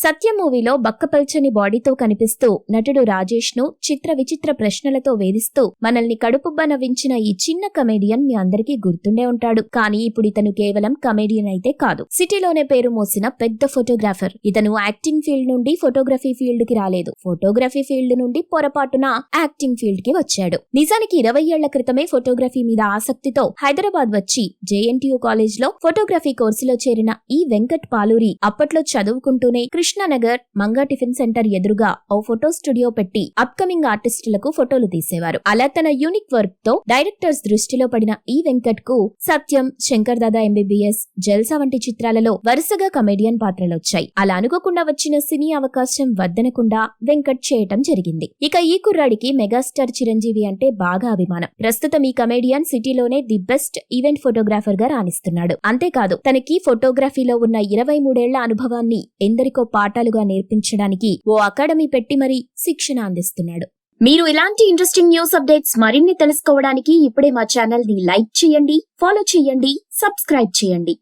సత్య మూవీలో బక్కపల్చని బాడీతో కనిపిస్తూ నటుడు రాజేష్ను చిత్ర విచిత్ర ప్రశ్నలతో వేధిస్తూ మనల్ని కడుపుబ్బ నవ్వించిన ఈ చిన్న కమేడియన్ మీ అందరికీ గుర్తుండే ఉంటాడు. కానీ ఇప్పుడు ఇతను కేవలం కమేడియన్ అయితే కాదు. సిటీలోనే పేరు మోసిన పెద్ద ఫోటోగ్రాఫర్. ఇతను యాక్టింగ్ ఫీల్డ్ నుండి ఫోటోగ్రఫీ ఫీల్డ్కి రాలేదు. ఫోటోగ్రఫీ ఫీల్డ్ నుండి పొరపాటున యాక్టింగ్ ఫీల్డ్కి వచ్చాడు. నిజానికి ఇరవై ఏళ్ళ క్రితమే ఫోటోగ్రఫీ మీద ఆసక్తితో హైదరాబాద్ వచ్చి జేఎన్టీయూ కాలేజ్లో ఫోటోగ్రఫీ కోర్సులో చేరిన ఈ వెంకట్ పాలూరి అప్పట్లో చదువుకుంటూనే కృష్ణ కృష్ణానగర్ మంగా టిఫిన్ సెంటర్ ఎదురుగా ఓ ఫోటో స్టూడియో పెట్టి అప్కమింగ్ ఆర్టిస్టులకు ఫోటోలు తీసేవారు. అలా తన యూనిక్ వర్క్తో డైరెక్టర్స్ దృష్టిలో పడిన ఈ వెంకట్కు సత్యం శంకర్ దాదా ఎంబీబీఎస్ జల్సా వంటి చిత్రాలలో వరుసగా కమెడియన్ పాత్రలు వచ్చాయి అలా అనుకోకుండా వచ్చిన సినీ అవకాశం వద్దనకుండా వెంకట్ చేయటం జరిగింది. ఇక ఈ కుర్రాడికి మెగాస్టార్ చిరంజీవి అంటే బాగా అభిమానం. ప్రస్తుతం ఈ కమెడియన్ సిటీలోనే ది బెస్ట్ ఈవెంట్ ఫోటోగ్రాఫర్గా రాణిస్తున్నాడు. అంతేకాదు తనకి ఫోటోగ్రఫీలో ఉన్న ఇరవై మూడేళ్ళ అనుభవాన్ని ఎందరికో పాఠాలుగా నేర్పించడానికి ఓ అకాడమీ పెట్టి మరీ శిక్షణ అందిస్తున్నాడు. మీరు ఇలాంటి ఇంట్రెస్టింగ్ న్యూస్ అప్డేట్స్ మరిన్ని తెలుసుకోవడానికి ఇప్పుడే మా ఛానల్ని లైక్ చేయండి ఫాలో చేయండి సబ్స్క్రైబ్ చేయండి.